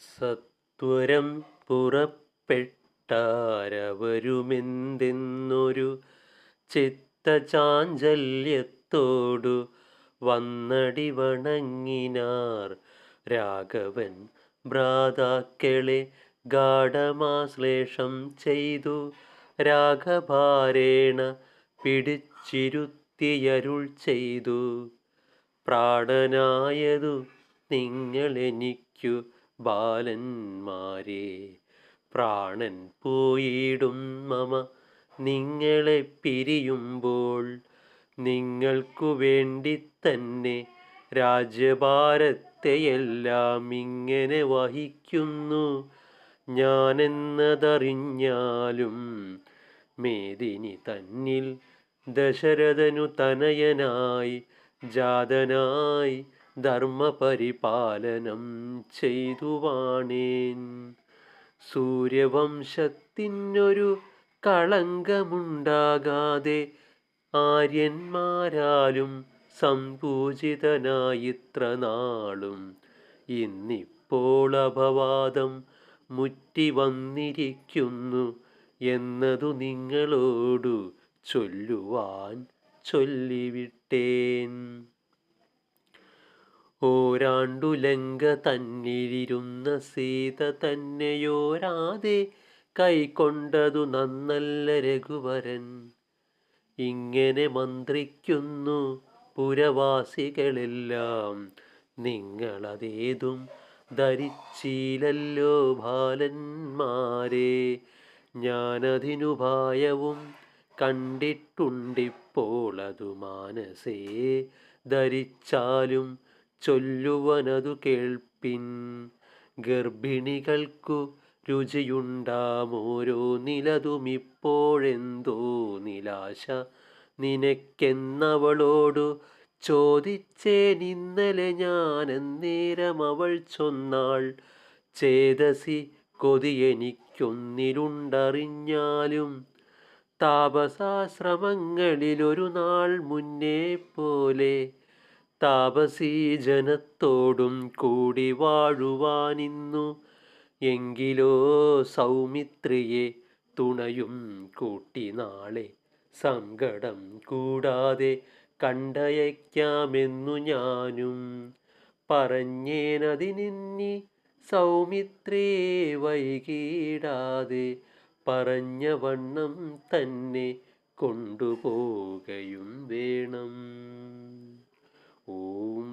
സത്വരം പുറപ്പെട്ടാരവരുമെന്തെന്നൊരു ചിത്തചാഞ്ചല്യത്തോടു വന്നടി വണങ്ങിനാർ. രാഘവൻ ഭ്രാതാക്കളെ ഗാഠമാശ്ലേഷം ചെയ്തു രാഘഭാരേണ പിടിച്ചിരുത്തിയരുൾ ചെയ്തു. പ്രാണനായതു നിങ്ങളെനിക്കു ബാലന്മാരെ പ്രാണൻ പോയിടും മമ. നിങ്ങളെ പിരിയുമ്പോൾ നിങ്ങൾക്കു വേണ്ടി തന്നെ രാജ്യഭാരത്തെയെല്ലാം ഇങ്ങനെ വഹിക്കുന്നു. ഞാനെന്നതറിഞ്ഞാലും മേദിനി തന്നിൽ ദശരഥനു തനയനായി ജാതനായി ധർമ്മപരിപാലനം ചെയ്തു വാണേൻ സൂര്യവംശത്തിനൊരു കളങ്കമുണ്ടാകാതെ ആര്യന്മാരാലും സമ്പൂജിതനായിത്ര നാളും ഇന്നിപ്പോൾ അപവാദം മുറ്റി വന്നിരിക്കുന്നു എന്നതു നിങ്ങളോടു ചൊല്ലുവാൻ ചൊല്ലിവിട്ടേൻ ഓരാണ്ടു ലങ്ക തന്നിലിരുന്ന സീത തന്നെയോരാതെ കൈക്കൊണ്ടതു നന്നല്ല രഘുവരൻ. ഇങ്ങനെ മന്ത്രിക്കുന്നു പുരവാസികളെല്ലാം. നിങ്ങളതേതും ധരിച്ചില്ലല്ലോ ബാലന്മാരെ. ഞാനതിനുപായവും കണ്ടിട്ടുണ്ടിപ്പോൾ അതു മാനസേ ധരിച്ചാലും ചൊല്ലുവനതു കേൾപ്പിൻ. ഗർഭിണികൾക്കു രുചിയുണ്ടാമോരോ നിലതുമിപ്പോഴെന്തോ നിലാശ നിനക്കെന്നവളോടു ചോദിച്ചേനിന്നലെ ഞാൻ എന്നേരം അവൾ ചൊന്നാൾ. ചേതസി കൊതിയെനിക്കൊന്നിലുണ്ടറിഞ്ഞാലും താപസാശ്രമങ്ങളിലൊരു നാൾ മുന്നേ പോലെ താപസീ ജനത്തോടും കൂടി വാഴുവാനിന്നു. എങ്കിലോ സൗമിത്രിയെ തുണയും കൂട്ടി നാളെ സങ്കടം കൂടാതെ കണ്ടയക്കാമെന്നു ഞാനും പറഞ്ഞേനതിനി സൗമിത്രിയെ വൈകീടാതെ പറഞ്ഞ വണ്ണം തന്നെ കൊണ്ടുപോകയും വേണം.